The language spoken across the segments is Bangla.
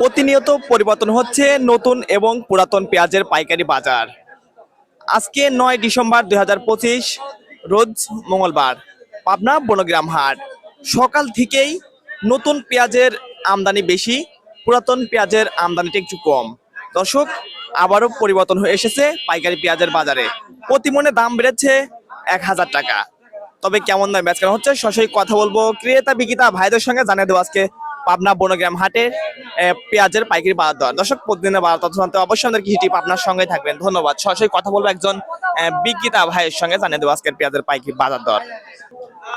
প্রতিনিয়ত পরিবর্তন হচ্ছে নতুন এবং পুরাতন পেঁয়াজের পাইকারি বাজার। আজকে নয় ডিসেম্বর দুই হাজার পঁচিশ, রোজ মঙ্গলবার, পাবনা বনগ্রাম হাট। সকাল থেকেই নতুন পেঁয়াজের আমদানি বেশি, পুরাতন পেঁয়াজের আমদানিটা একটু কম। দর্শক, আবারও পরিবর্তন হয়ে এসেছে পাইকারি পেঁয়াজের বাজারে। প্রতি মনে দাম বেড়েছে এক হাজার টাকা। তবে কেমন দাম বেচকেনা হচ্ছে, সরাসরি কথা বলব ক্রেতা, বিক্রেতা ভাইদের সঙ্গে। জানিয়ে দেবো আজকে পাবনা বনগ্রাম হাটে পেঁয়াজের পাইকারি বাজার দর। দর্শক প্রতিদিনের বাজার তথ্য জানতে অবশ্যই আমাদের হিটিপ আপনার সঙ্গে থাকবেন। ধন্যবাদ। সরাসরি কথা বলব একজন বিক্রেতা ভাইয়ের সঙ্গে জানিয়ে দেবো আজকের পেঁয়াজের পাইকারি বাজার দর।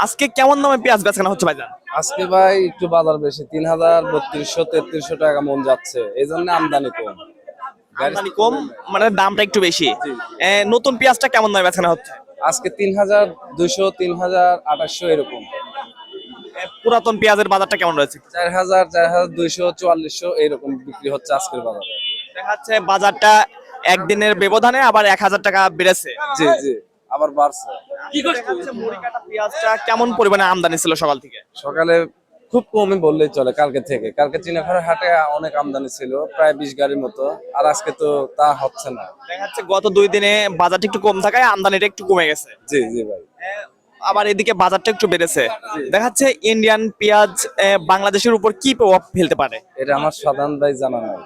আজকে কেমন দামে পেঁয়াজ বেচকেনা হচ্ছে ভাইজান? আজকে ভাই একটু বাজার বেশি তিন হাজার বত্রিশশো তেত্রিশশো টাকা মন যাচ্ছে। এই জন্য আমদানি কম। আমদানি কম মানে দামটা একটু বেশি। নতুন পেঁয়াজটা কেমন দামে বেচকেনা হচ্ছে? আজকে তিন হাজার দুইশো তিন হাজার আঠাশশো এরকম। পুরাতন পেঁয়াজের বাজারটা কেমন রয়েছে? চার হাজার চার হাজার দুইশো চুয়াল্লিশশো এইরকম বিক্রি হচ্ছে আজকের বাজারে। দেখা যাচ্ছে বাজারটা একদিনের ব্যবধানে আবার এক হাজার টাকা বেড়েছে। জি জি আবার বাড়ছে। কাটা পেঁয়াজটা? কেমন পরিমাণে আমদানি ছিল সকাল থেকে? সকালে খুব কমই বললেই চলে কালকে থেকে। কালকে চিনাখাড়ার হাটে অনেক আমদানি ছিল প্রায় বিশ গাড়ির মতো। আর আজকে তো তা হচ্ছে না। দেখা যাচ্ছে গত দুই দিনে বাজারটা একটু কম থাকায় আমদানিটা একটু কমে গেছে। জি জি ভাই। আবার এদিকে বাজারটা একটু বেড়েছে। দেখা যাচ্ছে ইন্ডিয়ান পেঁয়াজ বাংলাদেশের উপর কি প্রভাব ফেলতে পারে? এটা আমার সাধারণ ভাই জানা নাই।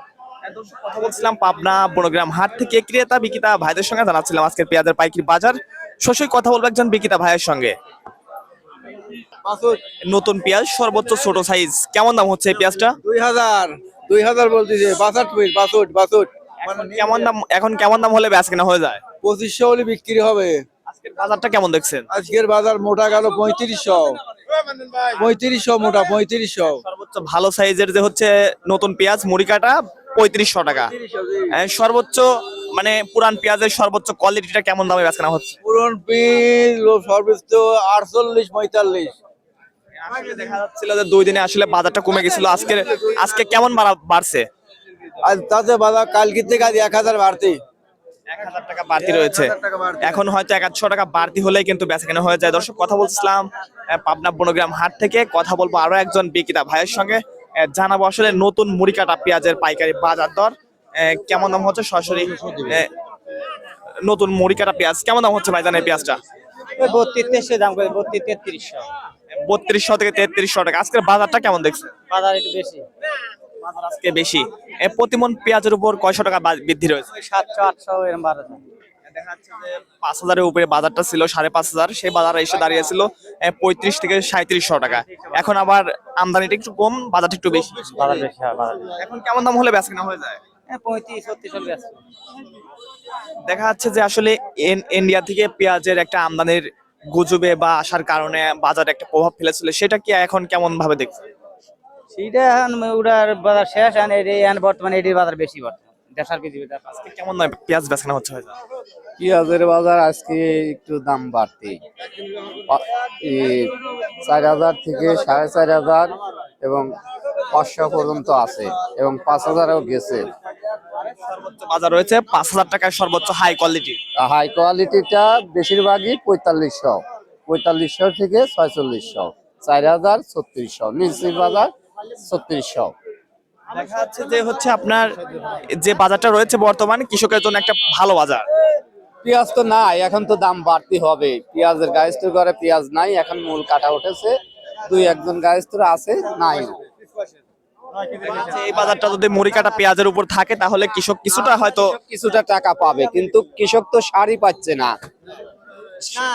কথা বলছিলাম পাবনা বনগ্রাম হাট থেকে ক্রেতা বিক্রেতা ভাইদের সঙ্গে জানাচ্ছিলাম আজকের পেঁয়াজের পাইকারি বাজার। সরাসরি কথা বলব একজন বিক্রেতা ভাইয়ের সঙ্গে। নতুন পেঁয়াজ সর্বোচ্চ ছোট সাইজ কেমন দাম হচ্ছে এই পেঁয়াজটা? দুই হাজার দুই হাজার বলতেছে। বাষট্টি মিনিট বাষট্টি বাষট্টি। এখন কেমন দাম এখন কেমন দাম হলে বেচ কেনা হয়ে যায়? পঁচিশশো হলে বিক্রি হবে। বাজারটা কেমন দেখছেন? আজকের বাজার মোটা গেল পঁয়ত্রিশশো। পঁয়ত্রিশশো মোটা পঁয়ত্রিশশো। সর্বোচ্চ ভালো সাইজের যে হচ্ছে নতুন পেঁয়াজ মুড়ি কাটা পঁয়ত্রিশশো টাকা সর্বোচ্চ মানে পুরান পেঁয়াজের সর্বোচ্চ কোয়ালিটিটা কেমন দামে বেচকেনা হচ্ছে? পুরন লো সর্বোচ্চ আটচল্লিশ পঁয়তাল্লিশ। দেখা যাচ্ছিল যে দুই দিনে আসলে বাজারটা কমে গেছিল। আজকে আজকে কেমন বাড়া- বাড়ছে? আর তাতে বাজার কালকে থেকে আজ এক হাজার বাড়তি। টাকা বাড়তি রয়েছে। এখন হয়তো এক আধশো টাকা বাড়তি হলেই কিন্তু বেচাকেনা হয়ে যায়। দর্শক কথা বলছিলাম পাবনা বনগ্রাম হাট থেকে। কথা বলব আরও একজন বিক্রেতা ভাইয়ের সঙ্গে। জানাব আসলে নতুন মুড়ি কাটা পেঁয়াজের পাইকারি বাজার দর। আহ, কেমন দাম হচ্ছে? সরাসরি নতুন মুড়ি কাটা পেঁয়াজ। কেমন দাম হচ্ছে ভাইজান এই পেঁয়াজটা? বত্রিশ দাম করে বত্রিশ তেত্রিশশো। বত্রিশশো থেকে তেত্রিশশো টাকা। আজকের বাজারটা কেমন দেখছেন? বাজার একটু বেশি। বাজার আজকে বেশি। এ, প্রতিমন পেঁয়াজের উপর কয়শো টাকা বা- বৃদ্ধি রয়েছে? সাতশো আটশো এরকম বারো দেখা যাচ্ছে যে পাঁচ হাজারের উপরে বাজারটা ছিল সাড়ে পাঁচ হাজার। সেই বাজার এসে দাঁড়িয়েছিল পঁয়ত্রিশ থেকে সাঁত্রিশশো টাকা। এখন আবার আমদানিটা একটু কম বাজারটা একটু বেশি। বাজার বেশি হয় বাজার বেশি। এখন কেমন দাম হলে বেচা কেনা হয়ে যায়? হ্যাঁ, পঁয়ত্রিশ ছত্রিশ চলে আসছে দেখা যাচ্ছে যে আসলে ইন- ইন্ডিয়া থেকে পেঁয়াজের একটা আমদানির গুজবে বা আসার কারণে বাজারে একটা প্রভাব ফেলেছিল সেটা কি এখন কেমন ভাবে দেখছে সেইটা এখন ওটার বাজার শেষ এখন এটি এখন বর্তমানে এটির বাজার বেশি বর্তমান দেড়শো কেজি বাজার। আজকে কেমন দামে পেঁয়াজ বেচা হচ্ছে পেঁয়াজের বাজার আজকে একটু দাম বাড়তি চার হাজার থেকে সাড়ে চার হাজার এবং পাঁচশো পর্যন্ত আছে এবং পাঁচ হাজারও গেছে। বাজার রয়েছে পাঁচ হাজার টাকার সর্বোচ্চ হাই কোয়ালিটি হাই কোয়ালিটিটা বেশিরভাগই পঁয়তাল্লিশশো পঁয়তাল্লিশশো থেকে ছয়চল্লিশশো চার হাজার ছত্রিশশো নিচের বাজার ছত্রিশশো। দেখা যাচ্ছে যে হচ্ছে আপনার যে বাজারটা রয়েছে বর্তমানে কৃষকের জন্য একটা ভালো বাজার। পেঁয়াজ তো নাই এখন তো দাম বাড়তি হবে। পেঁয়াজের গায়েস্তুর ঘরে পেঁয়াজ নাই এখন মূল কাটা উঠেছে। দুই একজন গায়েস্তুর আছে নাই। এই বাজারটা যদি মুড়ি কাটা পেঁয়াজের উপর থাকে তাহলে কৃষক কিছুটা হয়তো কিছুটা টাকা পাবে কিন্তু কৃষক তো সারই পাচ্ছে না।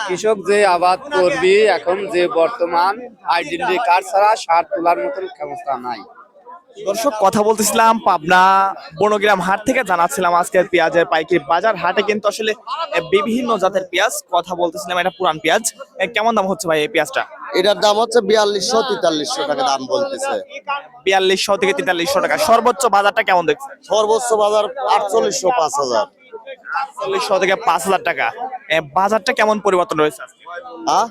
কৃষক যে আবাদ করবি এখন যে বর্তমান আইডেন্টি কার্ড ছাড়া সার তোলার মতন ক্ষমতা নাই। দর্শক কথা বলতেছিলাম পাবনা বনগ্রাম হাট থেকে জানাচ্ছিলাম আজকের পেঁয়াজের পাইকারি বাজার হাটে কিন্তু আসলে বিভিন্ন জাতের পেঁয়াজ কথা বলতেছিলাম এটা পুরান পেঁয়াজ। কেমন দাম হচ্ছে ভাই এই পেঁয়াজটা? এটার দাম হচ্ছে বিয়াল্লিশশো তেতাল্লিশশো টাকা দাম বলতেছে। বিয়াল্লিশশো থেকে তেতাল্লিশশো টাকা। সর্বোচ্চ বাজারটা কেমন দেখছে সর্বোচ্চ বাজার আটচল্লিশশো পাঁচ হাজার। চল্লিশশো থেকে পাঁচ হাজার টাকা। বাজারটা কেমন পরিবর্তন রয়েছে? আজকে? হ্যাঁ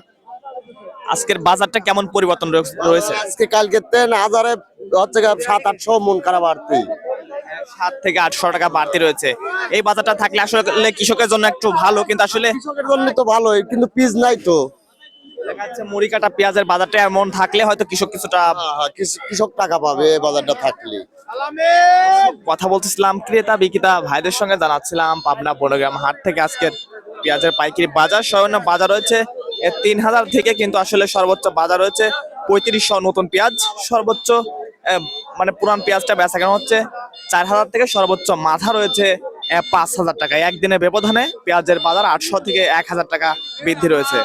আজকের বাজারটা কেমন পরিবর্তন রয়েছে? আজকে কালকে তেন হাজারে হচ্ছে সাত আটশো মন কারা বাড়তি। সাত থেকে আটশো টাকা বাড়তি রয়েছে। এই বাজারটা থাকলে আসলে কৃষকের জন্য একটু ভালো কিন্তু আসলে কৃষকের জন্য তো ভালোই কিন্তু পিস নাই তো। দেখা যাচ্ছে মুড়ি কাটা পেঁয়াজের বাজারটা এমন থাকলে হয়তো কৃষক কিছুটা হ্যাঁ, হ্যাঁ, কৃষ- কৃষক টাকা পাবে বাজারটা থাকলে। কথা বলতেছিলাম ক্রেতা বিক্রেতা ভাইদের সঙ্গে জানাচ্ছিলাম পাবনা বনগ্রাম হাট থেকে আজকের পেঁয়াজের পাইকারি বাজার, সর্বনিম্ন বাজার রয়েছে তিন হাজার থেকে কিন্তু আসলে সর্বোচ্চ বাজার রয়েছে, পঁয়ত্রিশশো নতুন পেঁয়াজ, সর্বোচ্চ মানে পুরান পেঁয়াজটা বেচা কেনা হচ্ছে, চার হাজার থেকে সর্বোচ্চ মাথা রয়েছে পাঁচ হাজার টাকা একদিনের ব্যবধানে পেঁয়াজের বাজার আটশো থেকে এক হাজার টাকা বৃদ্ধি রয়েছে।